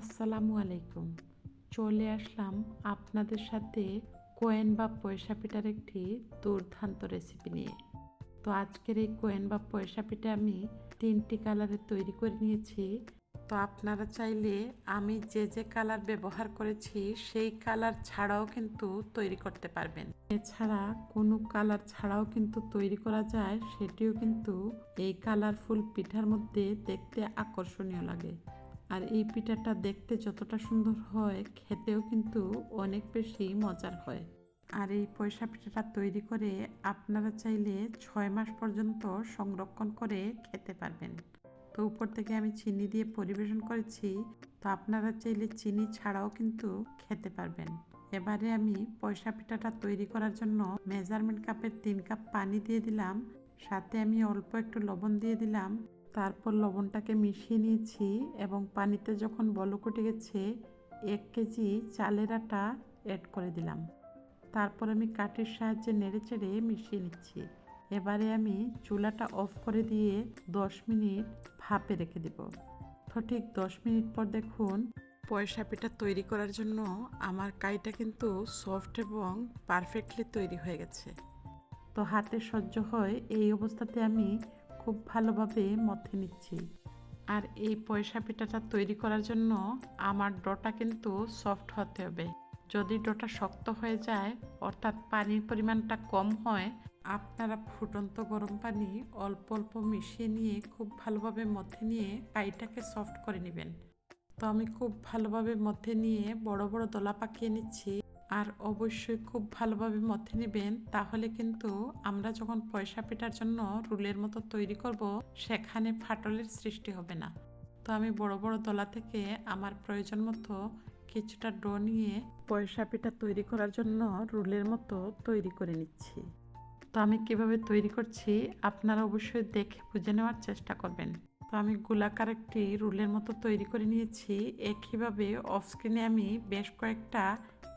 আসসালামু আলাইকুম। চলে আসলাম আপনাদের সাথে কোয়েন বা পয়সা পিঠার একটি দুর্দান্ত রেসিপি নিয়ে। তো আজকের এই কোয়েন বা পয়সা পিঠা আমি তিনটি কালারে তৈরি করে নিয়েছি। তো আপনারা চাইলে আমি যে যে কালার ব্যবহার করেছি, সেই কালার ছাড়াও কিন্তু তৈরি করতে পারবেন। এছাড়া কোনো কালার ছাড়াও কিন্তু তৈরি করা যায়, সেটিও কিন্তু এই কালারফুল পিঠার মধ্যে দেখতে আকর্ষণীয় লাগে। আর এই পিঠাটা দেখতে যতটা সুন্দর হয়, খেতেও কিন্তু অনেক বেশি মজার হয়। আর এই পয়সা পিঠাটা তৈরি করে আপনারা চাইলে ছয় মাস পর্যন্ত সংরক্ষণ করে খেতে পারবেন। তো উপর থেকে আমি চিনি দিয়ে পরিবেশন করেছি, তো আপনারা চাইলে চিনি ছাড়াও কিন্তু খেতে পারবেন। এবারে আমি পয়সা পিঠাটা তৈরি করার জন্য মেজারমেন্ট কাপের তিন কাপ পানি দিয়ে দিলাম, সাথে আমি অল্প একটু লবণ দিয়ে দিলাম তারপর লবণটাকে মিশিয়ে নিয়েছি এবং পানিতে যখন বলক উঠে গেছে, এক কেজি চালের আটা অ্যাড করে দিলাম। তারপর আমি কাঠের সাহায্যে নেড়ে চেড়ে মিশিয়ে নিচ্ছি। এবারে আমি চুলাটা অফ করে দিয়ে দশ মিনিট ভাপে রেখে দেব। তো ঠিক দশ মিনিট পর দেখুন, পয়সা পিঠা তৈরি করার জন্য আমার কাইটা কিন্তু সফট এবং পারফেক্টলি তৈরি হয়ে গেছে। তো হাতে সহ্য হয় এই অবস্থাতে আমি খুব ভালোভাবে মথে নিচ্ছি। আর এই পয়সা পিঠাটা তৈরি করার জন্য আমার ডোটা কিন্তু সফট হতে হবে। যদি ডোটা শক্ত হয়ে যায়, অর্থাৎ পানির পরিমাণটা কম হয়, আপনারা ফুটন্ত গরম পানি অল্প অল্প মিশিয়ে নিয়ে খুব ভালোভাবে মথে নিয়ে পাইটাকে সফট করে নেবেন। তো আমি খুব ভালোভাবে মথে নিয়ে বড় বড় দলা পাকিয়ে নিচ্ছি। আর অবশ্যই খুব ভালোভাবে মথে নেবেন, তাহলে কিন্তু আমরা যখন পয়সা পেটার জন্য রুলের মতো তৈরি করব, সেখানে ফাটলের সৃষ্টি হবে না। তো আমি বড় বড় দলা থেকে আমার প্রয়োজন মতো কিছুটা ডো নিয়ে পয়সা পিঠা তৈরি করার জন্য রুলের মতো তৈরি করে নিচ্ছি। তো আমি কীভাবে তৈরি করছি, আপনারা অবশ্যই দেখে বুঝে নেওয়ার চেষ্টা করবেন। তো আমি গোলাকার একটি রুলের মতো তৈরি করে নিয়েছি, একইভাবে অফ স্ক্রিনে আমি বেশ কয়েকটা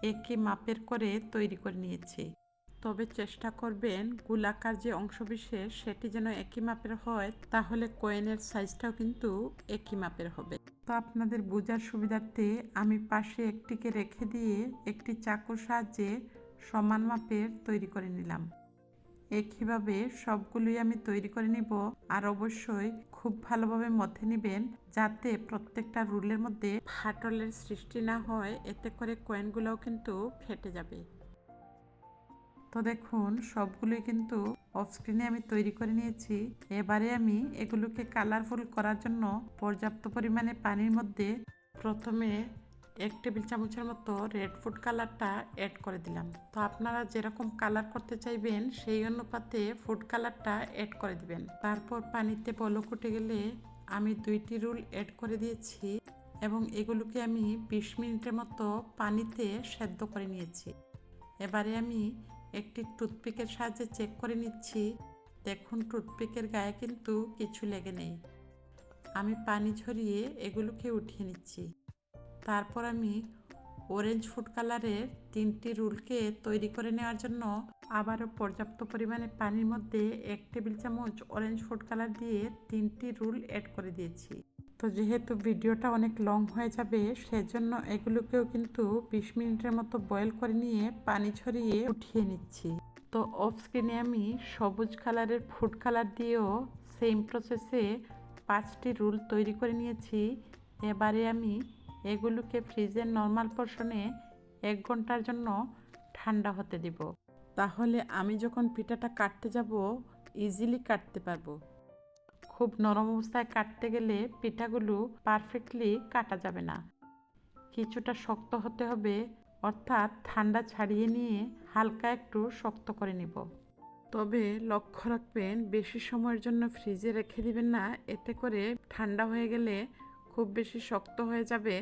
একই মাপের করে তৈরি করে নিয়েছি। তবে চেষ্টা করবেন গোলাকার যে অংশবিশেষ সেটি যেন একই মাপের হয়, তাহলে কয়েনের সাইজটাও কিন্তু একই মাপের হবে। তো আপনাদের বোঝার সুবিধার্থে আমি পাশে একটিকে রেখে দিয়ে একটি চাকুর সাহায্যে সমান মাপের তৈরি করে নিলাম। একইভাবে সবগুলোই আমি তৈরি করে নিব, আর অবশ্যই খুব ভালোভাবে মধ্যে নেবেন যাতে প্রত্যেকটা রুলের মধ্যে ফাটলের সৃষ্টি না হয়, এতে করে কয়েনগুলোও কিন্তু ফেটে যাবে। তো দেখুন, সবগুলোই কিন্তু অফস্ক্রিনে আমি তৈরি করে নিয়েছি। এবারে আমি এগুলোকে কালারফুল করার জন্য পর্যাপ্ত পরিমাণে পানির মধ্যে প্রথমে এক টেবিল চামচের মতো রেড ফুড কালারটা অ্যাড করে দিলাম। তো আপনারা যেরকম কালার করতে চাইবেন, সেই অনুপাতে ফুড কালারটা অ্যাড করে দিবেন। তারপর পানিতে বলক উঠে গেলে আমি দুইটি রুল অ্যাড করে দিয়েছি এবং এগুলোকে আমি বিশ মিনিটের মতো পানিতে সেদ্ধ করে নিয়েছি। এবারে আমি একটি টুথপিকের সাহায্যে চেক করে নিচ্ছি। দেখুন টুথপিকের গায়ে কিন্তু কিছু লেগে নেই। আমি পানি ঝরিয়ে এগুলোকে উঠিয়ে নিচ্ছি। তারপর আমি অরেঞ্জ ফুড কালারের তিনটি রুলকে তৈরি করে নেওয়ার জন্য আবারও পর্যাপ্ত পরিমাণে পানির মধ্যে এক টেবিল চামচ অরেঞ্জ ফুড কালার দিয়ে তিনটি রুল অ্যাড করে দিয়েছি। তো যেহেতু ভিডিওটা অনেক লং হয়ে যাবে, সেজন্য এগুলোকেও কিন্তু বিশ মিনিটের মতো বয়েল করে নিয়ে পানি ছড়িয়ে উঠিয়ে নিচ্ছি। তো অফ স্ক্রিনে আমি সবুজ কালারের ফুড কালার দিয়েও সেম প্রসেসে পাঁচটি রুল তৈরি করে নিয়েছি। এবারে আমি এগুলোকে ফ্রিজের নর্মাল পোর্শনে এক ঘণ্টার জন্য ঠান্ডা হতে দিব। তাহলে আমি যখন পিঠাটা কাটতে যাব ইজিলি কাটতে পারব। খুব নরম অবস্থায় কাটতে গেলে পিঠাগুলো পারফেক্টলি কাটা যাবে না। কিছুটা শক্ত হতে হবে, অর্থাৎ ঠান্ডা ছাড়িয়ে নিয়ে হালকা একটু শক্ত করে নিব। তবে লক্ষ্য রাখবেন, বেশি সময়ের জন্য ফ্রিজে রেখে দিবেন না, এতে করে ঠান্ডা হয়ে গেলে খুব বেশি শক্ত হয়ে যাবে,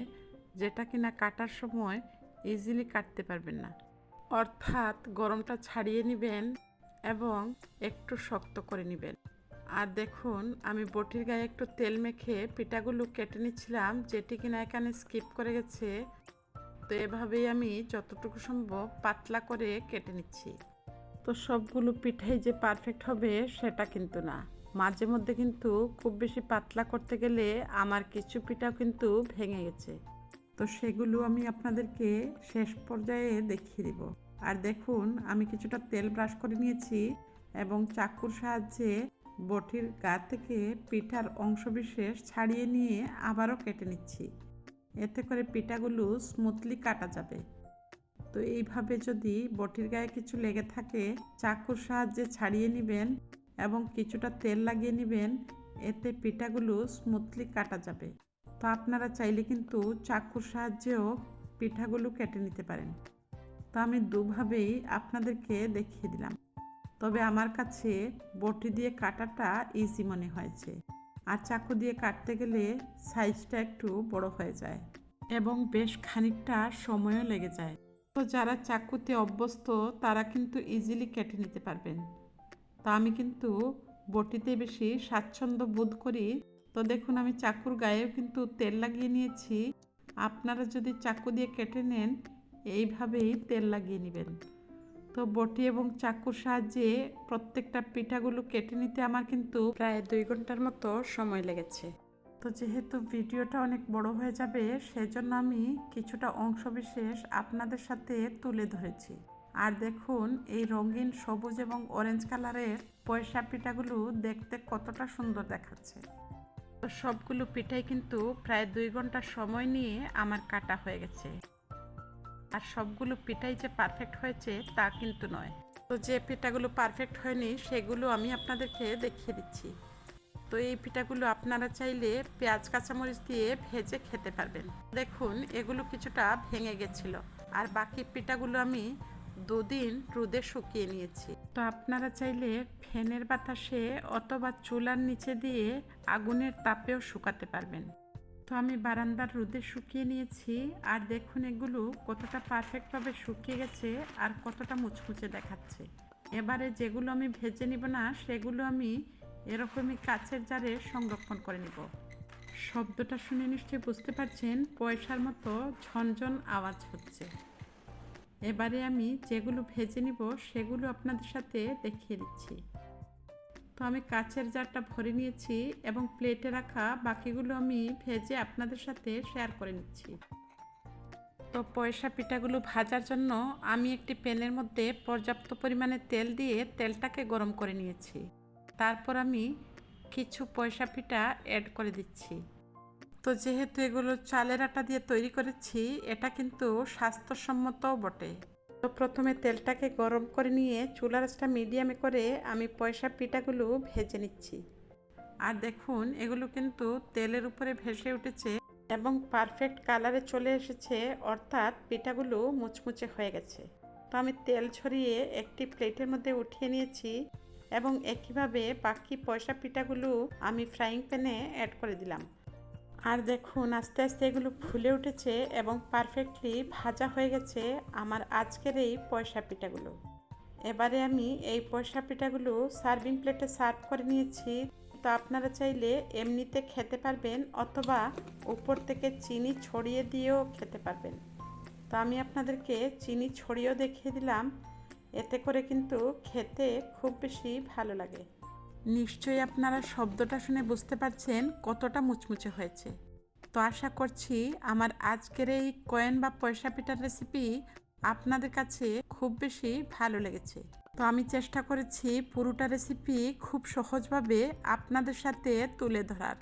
যেটা কিনা কাটার সময় ইজিলি কাটতে পারবেন না। অর্থাৎ গরমটা ছাড়িয়ে নেবেন এবং একটু শক্ত করে নেবেন। আর দেখুন, আমি বটির গায়ে একটু তেল মেখে পিঠাগুলো কেটে নিচ্ছিলাম, যেটি কিনা এখানে স্কিপ করে গেছে। তো এভাবেই আমি যতটুকু সম্ভব পাতলা করে কেটে নিচ্ছি। তো সবগুলো পিঠাই যে পারফেক্ট হবে, সেটা কিন্তু না। মাঝে মধ্যে কিন্তু খুব বেশি পাতলা করতে গেলে আমার কিছু পিঠাও কিন্তু ভেঙে গেছে। তো সেগুলো আমি আপনাদেরকে শেষ পর্যায়ে দেখিয়ে দিব। আর দেখুন, আমি কিছুটা তেল ব্রাশ করে নিয়েছি এবং চাকুর সাহায্যে বটির গা থেকে পিঠার অংশবিশেষ ছাড়িয়ে নিয়ে আবারও কেটে নিচ্ছি। এতে করে পিঠাগুলো স্মুথলি কাটা যাবে। তো এইভাবে যদি বটির গায়ে কিছু লেগে থাকে, চাকুর সাহায্যে ছাড়িয়ে নেবেন এবং কিছুটা তেল লাগিয়ে নেবেন, এতে পিঠাগুলো স্মুথলি কাটা যাবে। তো আপনারা চাইলে কিন্তু চাকুর সাহায্যেও পিঠাগুলো কেটে নিতে পারেন। তো আমি দুভাবেই আপনাদেরকে দেখিয়ে দিলাম। তবে আমার কাছে বটি দিয়ে কাটাটা ইজি মনে হয়েছে। আর চাকু দিয়ে কাটতে গেলে সাইজটা একটু বড় হয়ে যায় এবং বেশ খানিকটা সময়ও লেগে যায়। তো যারা চাকুতে অভ্যস্ত, তারা কিন্তু ইজিলি কেটে নিতে পারবেন। তো আমি কিন্তু বটিতে বেশি স্বাচ্ছন্দ্য বোধ করি। তো দেখুন, আমি চাকুর গায়েও কিন্তু তেল লাগিয়ে নিয়েছি। আপনারা যদি চাকু দিয়ে কেটে নেন, এইভাবেই তেল লাগিয়ে নেবেন। তো বটি এবং চাকুর সাহায্যে প্রত্যেকটা পিঠাগুলো কেটে নিতে আমার কিন্তু প্রায় দুই ঘণ্টার মতো সময় লেগেছে। তো যেহেতু ভিডিওটা অনেক বড় হয়ে যাবে, সেজন্য আমি কিছুটা অংশবিশেষ আপনাদের সাথে তুলে ধরেছি। আর দেখুন, এই রঙিন, সবুজ এবং অরেঞ্জ কালারের পয়সা পিঠাগুলো দেখতে কতটা সুন্দর দেখাচ্ছে। সবগুলো পিঠাই কিন্তু প্রায় দুই ঘণ্টা সময় নিয়ে আমার কাটা হয়ে গেছে। আর সবগুলো পিঠাই যে পারফেক্ট হয়েছে, তা কিন্তু নয়। তো যে পিঠাগুলো পারফেক্ট হয়নি, সেগুলো আমি আপনাদেরকে দেখিয়ে দিচ্ছি। তো এই পিঠাগুলো আপনারা চাইলে পেঁয়াজ, কাঁচামরিচ দিয়ে ভেজে খেতে পারবেন। দেখুন, এগুলো কিছুটা ভেঙে গেছিল। আর বাকি পিঠাগুলো আমি দুদিন রোদে শুকিয়ে নিয়েছি। তো আপনারা চাইলে ফ্যানের বাতাসে অথবা চুলার নিচে দিয়ে আগুনের তাপেও শুকাতে পারবেন। তো আমি বারান্দার রোদে শুকিয়ে নিয়েছি, আর দেখুন এগুলো কতটা পারফেক্টভাবে শুকিয়ে গেছে আর কতটা মুচমুচে দেখাচ্ছে। এবারে যেগুলো আমি ভেজে নিব না, সেগুলো আমি এরকমই কাছের জারে সংরক্ষণ করে নিব। শব্দটা শুনে নিশ্চয়ই বুঝতে পারছেন, পয়সার মতো ঝনঝন আওয়াজ হচ্ছে। এবারে আমি যেগুলো ভেজে নিব, সেগুলো আপনাদের সাথে দেখিয়ে দিচ্ছি। তো আমি কাচের জারটা ভরে নিয়েছি এবং প্লেটে রাখা বাকিগুলো আমি ভেজে আপনাদের সাথে শেয়ার করে নিচ্ছি। তো পয়সা পিঠাগুলো ভাজার জন্য আমি একটি প্যানের মধ্যে পর্যাপ্ত পরিমাণে তেল দিয়ে তেলটাকে গরম করে নিয়েছি। তারপর আমি কিছু পয়সা পিঠা অ্যাড করে দিচ্ছি। তো যেহেতু এগুলো চালের আটা দিয়ে তৈরি করেছি, এটা কিন্তু স্বাস্থ্যসম্মতও বটে। তো প্রথমে তেলটাকে গরম করে নিয়ে চুলার আঁচটা মিডিয়ামে করে আমি পয়সা পিঠাগুলো ভেজে নিচ্ছি। আর দেখুন, এগুলো কিন্তু তেলের উপরে ভেসে উঠেছে এবং পারফেক্ট কালারে চলে এসেছে, অর্থাৎ পিঠাগুলো মুচমুচে হয়ে গেছে। তো আমি তেল ছড়িয়ে একটি প্লেটের মধ্যে উঠিয়ে নিয়েছি এবং একইভাবে বাকি পয়সা পিঠাগুলো আমি ফ্রাইং প্যানে অ্যাড করে দিলাম। আর দেখুন, আস্তে আস্তে এগুলো ফুলে উঠেছে এবং পারফেক্টলি ভাজা হয়ে গেছে আমার আজকের এই পয়সা পিঠাগুলো। এবারে আমি এই পয়সা পিঠাগুলো সার্ভিং প্লেটে সার্ভ করে নিয়েছি। তো আপনারা চাইলে এমনিতে খেতে পারবেন অথবা উপর থেকে চিনি ছড়িয়ে দিয়েও খেতে পারবেন। তো আমি আপনাদেরকে চিনি ছড়িয়েও দেখিয়ে দিলাম। এতে করে কিন্তু খেতে খুব বেশি ভালো লাগে। নিশ্চয়ই আপনারা শব্দটা শুনে বুঝতে পারছেন কতটা মুচমুচে হয়েছে। তো আশা করছি আমার আজকের এই কয়েন বা পয়সা পিঠার রেসিপি আপনাদের কাছে খুব বেশি ভালো লেগেছে। তো আমি চেষ্টা করেছি পুরোটা রেসিপি খুব সহজভাবে আপনাদের সাথে তুলে ধরার।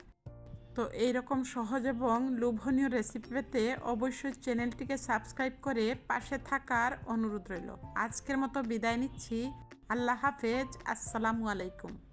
তো এইরকম সহজ এবং লোভনীয় রেসিপি পেতে অবশ্যই চ্যানেলটিকে সাবস্ক্রাইব করে পাশে থাকার অনুরোধ রইল। আজকের মতো বিদায় নিচ্ছি। আল্লাহ হাফেজ। আসসালামু আলাইকুম।